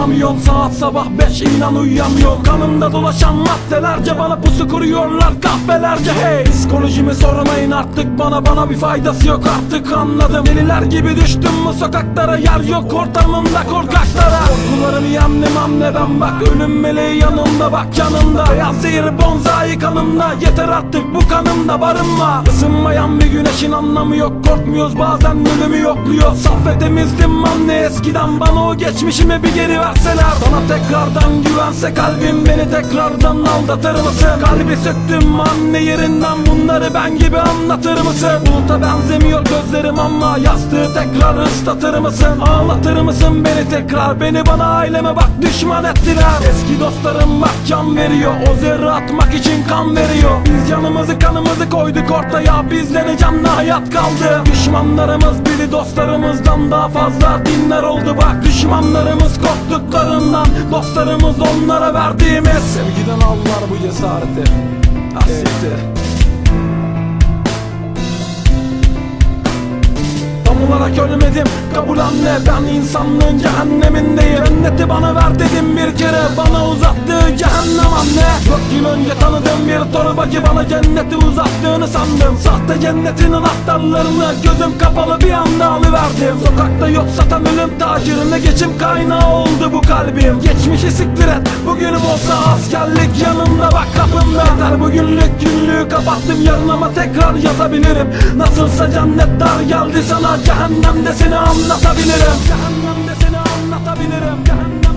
anlamıyorum Saat sabah beş inan uyuyamıyorum. Kanımda dolaşan maddelerce bana pusu kuruyorlar kahvelerce. Hey! Psikolojimi sormayın artık bana bana bir faydası yok artık anladım. Deliler gibi düştüm bu sokaklara yer yok ortamımda korkaklara. Korkularımı yendim anne ben bak ölüm meleği yanımda bak yanımda. Beyaz zehir bonzai kanımda yeter artık bu kanımda barınma. Isınmayan bir güneşin anlamı yok korkmuyoruz. Bazen ölümü yokluyor. Saffetimizdim anne eskiden bana o geçmişimi bir geri verseler tekrardan güvense kalbim beni tekrardan aldatır mısın? Kalbi söktüm anne yerinden bunları ben gibi anlatır mısın? Buluta benzemiyor gözlerim ama yastığı tekrar ıslatır mısın? Ağlatır mısın beni tekrar? Beni bana aileme bak düşman ettiler. Eski dostlarım bak can veriyor. O zerre atmak için kan veriyor. Biz canımızı kanımızı koyduk ortaya. Bizde ne canlı hayat kaldı. Düşmanlarımız biri dostlarımızdan daha fazla dinler oldu. Bak Düşmanlarımız korktuklarından dostlarımız onlara verdiğimiz Sevgiden aldılar bu cesareti. Asiktir Tam olarak ölmedim kabul anne. Ben insanlığın cehennemindeyim. Cenneti bana ver dedim bir kere. Bana uzattığı cehennem anne. Dört yıl önce tanıdığım bir torbacı Bana cenneti uzattığını sandım. Sahte cennetin anahtarlarını Gözüm kapalı bir anda alıverdim yok satan ölüm tacirine Geçim kaynağı oldu bu kalbim. Geçmişi siktir et Bugünüm olsa askerlik yanımda bak kapımda. Yeter bugünlük günlüğü kapattım Yarın ama tekrar yazabilirim Nasılsa cennet dar geldi sana Cehennemde seni anlatabilirim. Cehennemde seni anlatabilirim Cehennemde